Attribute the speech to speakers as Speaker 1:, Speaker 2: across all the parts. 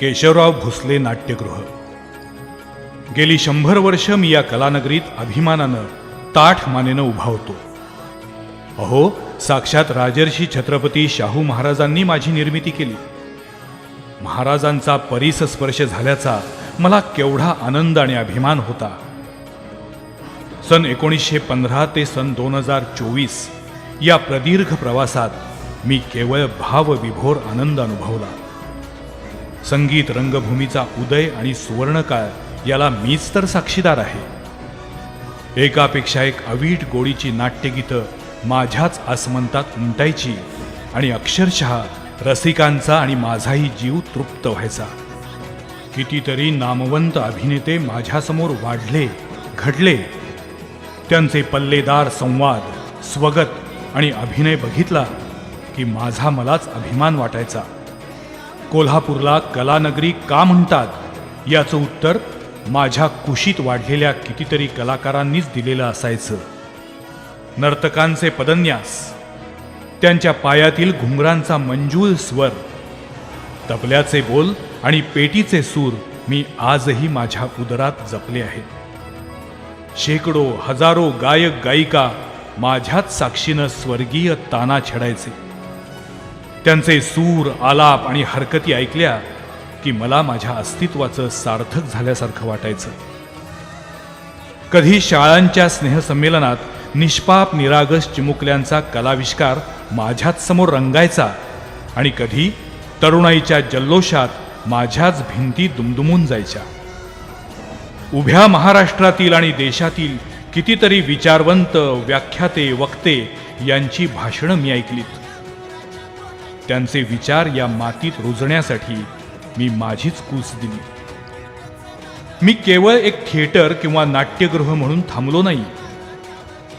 Speaker 1: केशवराव भोसले नाट्यगृह. गेली शंभर वर्ष मी या कलानगरीत अभिमानानं ताठ मानेनं उभा होतो. अहो साक्षात राजर्षी छत्रपती शाहू महाराजांनी माझी निर्मिती केली. महाराजांचा परीस स्पर्श झाल्याचा मला केवढा आनंद आणि अभिमान होता. सन एकोणीसशे पंधरा ते सन दोन हजार चोवीस या प्रदीर्घ प्रवासात मी केवळ भावविभोर आनंद अनुभवला. संगीत रंगभूमीचा उदय आणि सुवर्णकाळ याला मीच तर साक्षीदार आहे. एकापेक्षा एक अवीट गोडीची नाट्यगीतं माझ्याच आसमंतात उमटायची आणि अक्षरशः रसिकांचा आणि माझाही जीव तृप्त व्हायचा. कितीतरी नामवंत अभिनेते माझ्यासमोर वाढले घडले. त्यांचे पल्लेदार संवाद स्वगत आणि अभिनय बघितला की माझा मलाच अभिमान वाटायचा. कोल्हापूरला कलानगरी का म्हणतात? याचं उत्तर माझ्या कुशीत वाढलेल्या कितीतरी कलाकारांनीच दिलेलं असायचं. नर्तकांचे पदन्यास त्यांच्या पायातील घुंगरांचा मंजूळ स्वर तबल्याचे बोल आणि पेटीचे सूर मी आजही माझ्या उदरात जपले आहेत शेकडो हजारो गायक गायिका माझ्याच साक्षीनं स्वर्गीय ताना छेडायचे. त्यांचे सूर आलाप आणि हरकती ऐकल्या की मला माझ्या अस्तित्वाचं सार्थक झाल्यासारखं वाटायचं. कधी शाळांच्या स्नेहसंमेलनात निष्पाप निरागस चिमुकल्यांचा कलाविष्कार माझ्याच समोर रंगायचा आणि कधी तरुणाईच्या जल्लोषात माझ्याच भिंती दुमदुमून जायच्या. उभ्या महाराष्ट्रातील आणि देशातील कितीतरी विचारवंत व्याख्याते वक्ते यांची भाषणं मी ऐकलीत. त्यांचे विचार या मातीत रुजण्यासाठी मी माझीच कूस दिली. मी केवळ एक थिएटर किंवा नाट्यगृह म्हणून थांबलो नाही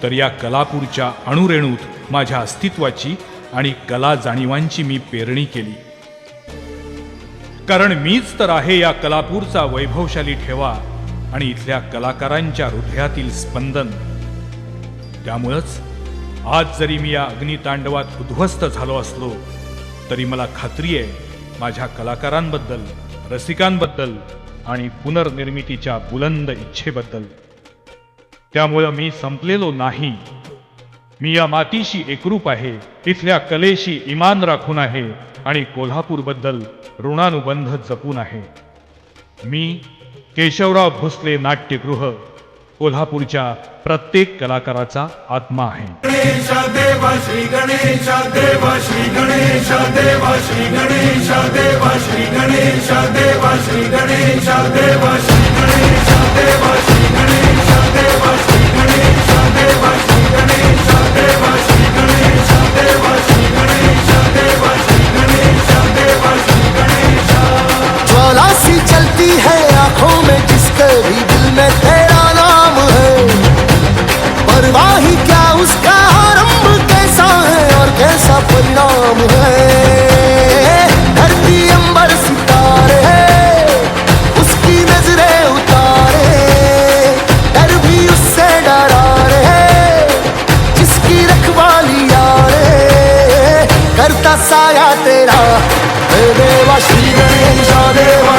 Speaker 1: तर या कलापूरच्या अणुरेणूत माझ्या अस्तित्वाची आणि कला जाणीवांची मी पेरणी केली. कारण मीच तर आहे या कलापूरचा वैभवशाली ठेवा आणि इथल्या कलाकारांच्या हृदयातील स्पंदन. त्यामुळंच आज जरी मी या अग्नितांडवात उद्ध्वस्त झालो असलो तरी मला खात्री आहे माझ्या कलाकारांबद्दल रसिकांबद्दल आणि पुनर्निर्मितीच्या बुलंद इच्छेबद्दल. त्यामुळं मी संपलेलो नाही. मी या मातीशी एकरूप आहे इथल्या कलेशी इमान राखून आहे आणि कोल्हापूरबद्दल ऋणानुबंध जपून आहे. मी केशवराव भोसले नाट्यगृह कोलहापुर प्रत्येक कलाकारा आत्मा आहे
Speaker 2: ज्वाला सी चलती है आँखों में जिसके भी करता साया तेरा. देवा श्री गणेशा देवा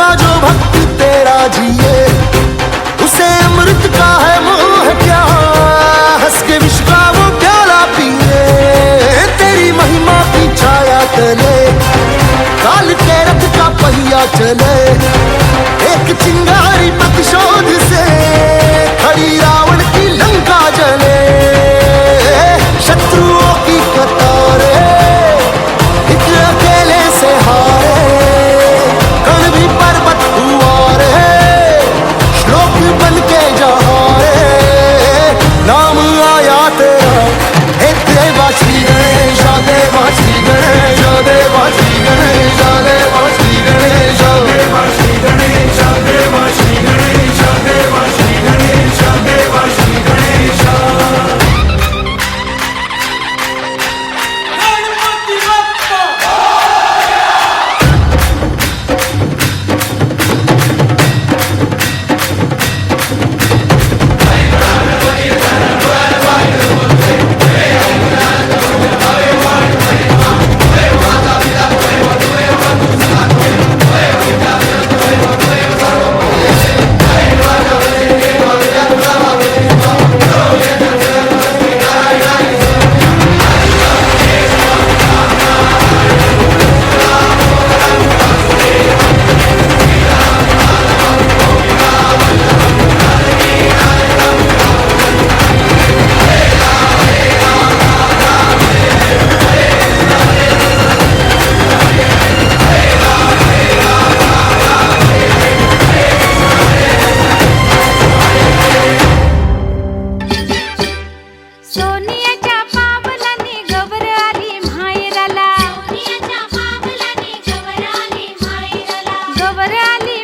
Speaker 2: हुआ जो भक्त तेरा जिए। उसे अमृत का है मोह, क्या हंस के विश्व का वो प्याला पिए। तेरी महिमा की छाया तले काल के रथ का पहिया चले। एक चिंगारी प्रतिशोध से खड़ी Cali.